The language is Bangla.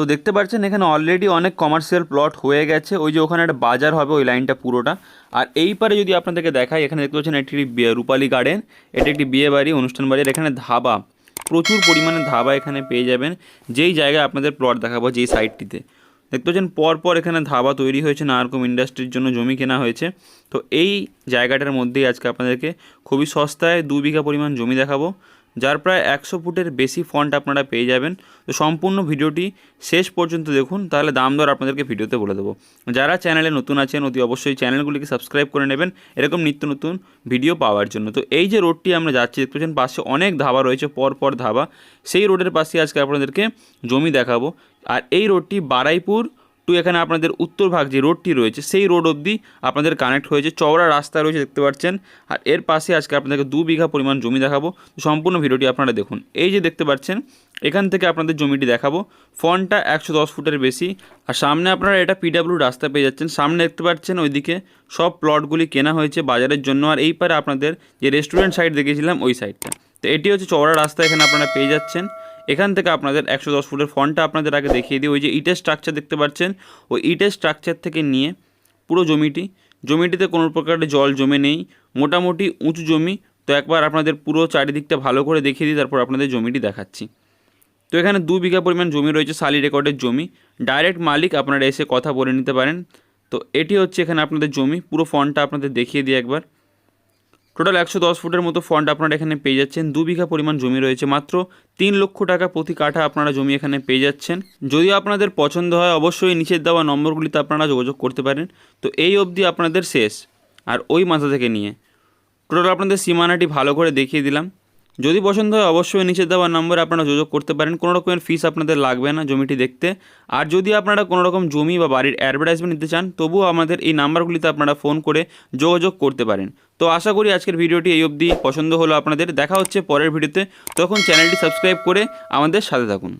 তো দেখতে পাচ্ছেন, এখানে অলরেডি অনেক কমার্শিয়াল প্লট হয়ে গেছে। ওই যে ওখানে একটা বাজার হবে ওই লাইনটা পুরোটা। আর এই পারে যদি আপনাদেরকে দেখাই, এখানে দেখতে পাচ্ছেন একটি রূপালী গার্ডেন এটি একটি বিয়ে বাড়ি, অনুষ্ঠান বাড়ি এখানে ধাবা, প্রচুর পরিমাণে ধাবা এখানে পেয়ে যাবেন। যেই জায়গায় আপনাদের প্লট দেখাবো, যেই সাইডটিতে দেখতে পাচ্ছেন, পরপর এখানে ধাবা তৈরি হয়েছে নানা রকম ইন্ডাস্ট্রির জন্য জমি কেনা হয়েছে। তো এই জায়গাটার মধ্যেই আজকে আপনাদেরকে খুবই সস্তায় দু বিঘা পরিমাণ জমি দেখাবো। যার প্রায় একশো ফুটের বেশি ফন্ট আপনারা পেয়ে যাবেন। তো সম্পূর্ণ ভিডিওটি শেষ পর্যন্ত দেখুন, তাহলে দাম দর আপনাদেরকে ভিডিওতে বলে দেবো। যারা চ্যানেলে নতুন আছেন, অতি অবশ্যই চ্যানেলগুলিকে সাবস্ক্রাইব করে নেবেন, এরকম নিত্য নতুন ভিডিও পাওয়ার জন্য। তো এই যে রোডটি আমরা যাচ্ছি, দেখতে পাচ্ছেন পাশে অনেক ধাবা রয়েছে পর পর ধাবা। সেই রোডের পাশে আজকে আপনাদেরকে জমি দেখাবো। আর এই রোডটি বারাইপুর টু এখানে আপনাদের উত্তর ভাগ যে রোডটি রয়েছে, সেই রোড অবধি আপনাদের কানেক্ট হয়েছে। চওড়া রাস্তা রয়েছে, দেখতে পাচ্ছেন। আর এর পাশে আজকে আপনাদেরকে দু বিঘা পরিমাণ জমি দেখাবো। সম্পূর্ণ ভিডিওটি আপনারা দেখুন। এই যে দেখতে পাচ্ছেন, এখান থেকে আপনাদের জমিটি দেখাবো। ফন্টটা একশো দশ ফুটের বেশি। আর সামনে আপনারা এটা পিডাব্লিউ রাস্তা পেয়ে যাচ্ছেন। সামনে দেখতে পাচ্ছেন ওইদিকে সব প্লটগুলি কেনা হয়েছে বাজারের জন্য। আর এই পারে আপনাদের যে রেস্টুরেন্ট সাইড দেখেছিলাম ওই সাইডটা তো এটি হচ্ছে চওড়া রাস্তা, এখানে আপনারা পেয়ে যাচ্ছেন। এখান থেকে আপনাদের একশো দশ ফুটের ফন্টটা আপনাদের আগে দেখিয়ে দিই। ওই যে ইটের স্ট্রাকচার দেখতে পাচ্ছেন, ওই ইটের স্ট্রাকচার থেকে নিয়ে পুরো জমিটি, জমিটিতে কোনো প্রকারের জল জমে নেই, মোটামুটি উঁচু জমি। তো একবার আপনাদের পুরো চারিদিকটা ভালো করে দেখিয়ে দিই, তারপর আপনাদের জমিটি দেখাচ্ছি। তো এখানে দু বিঘা পরিমাণ জমি রয়েছে, সালি রেকর্ডের জমি। ডাইরেক্ট মালিক আপনারা এসে কথা বলে নিতে পারেন। তো এটি হচ্ছে এখানে আপনাদের জমি, পুরো ফন্টটা আপনাদের দেখিয়ে দিই একবার। টোটাল একশো দশ ফুটের মতো ফন্ড আপনারা এখানে পেয়ে যাচ্ছেন। দু বিঘা পরিমাণ জমি রয়েছে মাত্র। তিন লক্ষ টাকা প্রতি কাঠা আপনারা জমি এখানে পেয়ে যাচ্ছেন। যদি আপনাদের পছন্দ হয়, অবশ্যই নিচের দেওয়া নম্বরগুলিতে আপনারা যোগাযোগ করতে পারেন। তো এই অবধি আপনাদের শেষ। আর ওই মাথা থেকে নিয়ে। টোটাল আপনাদের সীমানাটি ভালো করে দেখিয়ে দিলাম। যদি পছন্দ হয় অবশ্যই নিচে দেওয়া নম্বরে আপনারা যোগাযোগ করতে পারেন। কোনো রকমের ফিস আপনাদের লাগবে না জমিটি দেখতে। আর যদি আপনারা কোনো রকম জমি বা বাড়ির অ্যাডভার্টাইজমেন্ট নিতে চান, তবুও আমাদের এই নাম্বারগুলিতে আপনারা ফোন করে যোগাযোগ করতে পারেন। তো আশা করি আজকের ভিডিওটি এই অবধি পছন্দ হলো আপনাদের। দেখা হচ্ছে পরের ভিডিওতে তখন চ্যানেলটি সাবস্ক্রাইব করে আমাদের সাথে থাকুন।